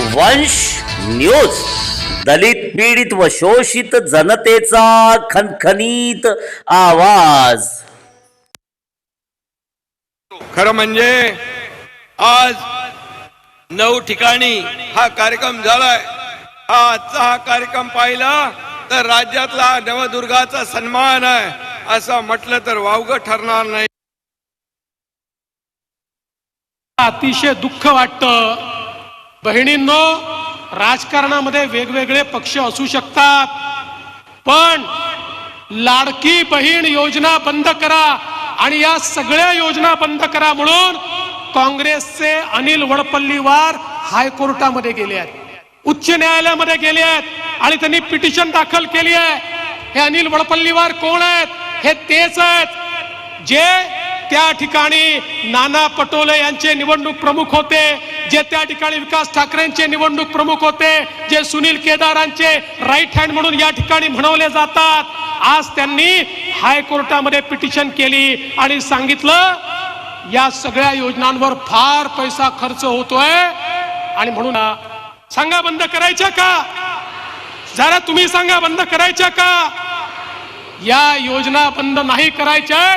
वंश न्यूज. दलित पीडित व शोषित जनतेचा खनखनीत आवाज. खरं म्हणजे आज नऊ ठिकाणी हा कार्यक्रम झालाय. हा आजचा हा कार्यक्रम पाहिला तर राज्यातला नवदुर्गाचा सन्मान आहे असं म्हटलं तर वावग ठरणार नाही. अतिशय दुःख वाटतं. बहिणींनो राजकारणामध्ये वेगवेगळे पक्ष असू शकतात पण लाडकी बहीण योजना बंद करा आणि या सगळ्या योजना बंद करा म्हणून काँग्रेसचे अनिल वडपल्लीवार हायकोर्टामध्ये गेले आहेत उच्च न्यायालयामध्ये गेले आहेत आणि त्यांनी पिटिशन दाखल केली आहे. हे अनिल वडपल्लीवार कोण आहेत? हे तेच आहेत जे त्या ठिकाणी नाना पटोले यांचे निवडणूक प्रमुख होते. जे त्या ठिकाणी विकास ठाकरेंचे निवडणूक प्रमुख होते जे सुनील केदारांचे राईट हँड म्हणून या ठिकाणी म्हणवले जातात आज त्यांनी हायकोर्टामध्ये पिटिशन केली आणि सांगितलं या सगळ्या योजनांवर फार पैसा खर्च होतोय. आणि म्हणून सांगा बंद करायच्या का? जरा तुम्ही सांगा बंद करायच्या का? या योजना बंद नाही करायच्या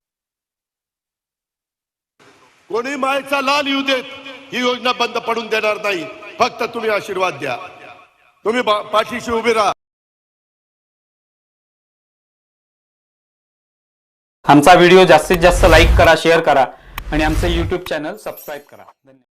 कोणी मायचा लाल येऊ देत ही योजना बंद पडून देणार नाही. फक्त तुम्ही आशीर्वाद द्या. तुम्ही पाठीशी उभे राहा. आमचा व्हिडिओ जास्तीत जास्त लाईक करा शेअर करा आणि आमचे यूट्यूब चॅनल सबस्क्राईब करा. धन्यवाद.